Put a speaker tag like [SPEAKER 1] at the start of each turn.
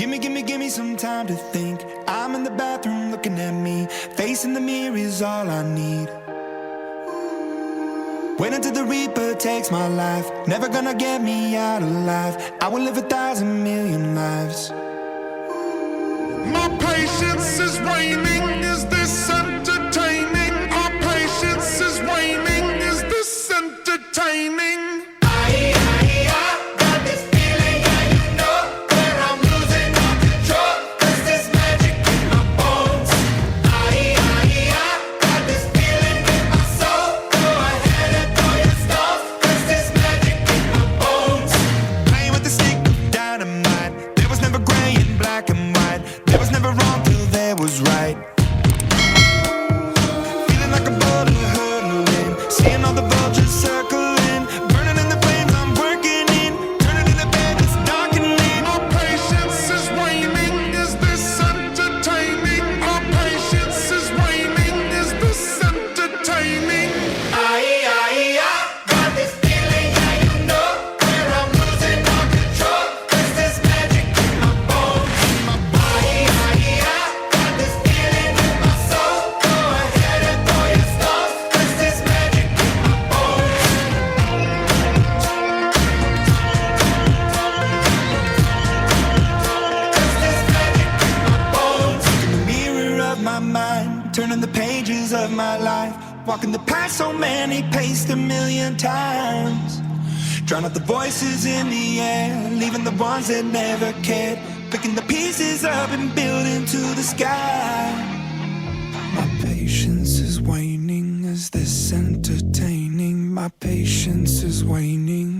[SPEAKER 1] Gimme, gimme, gimme some time to think. I'm in the bathroom looking at me. Facing the mirror is all I need. Wait until the Reaper takes my life. Never gonna get me out alive. I will live a thousand million lives. My patience is turning the pages of my life, walking the path so many paced a million times. Drown out the voices in the air, leaving the ones that never cared, picking the pieces up and building to the sky. My patience is waning, is this entertaining? My patience is waning.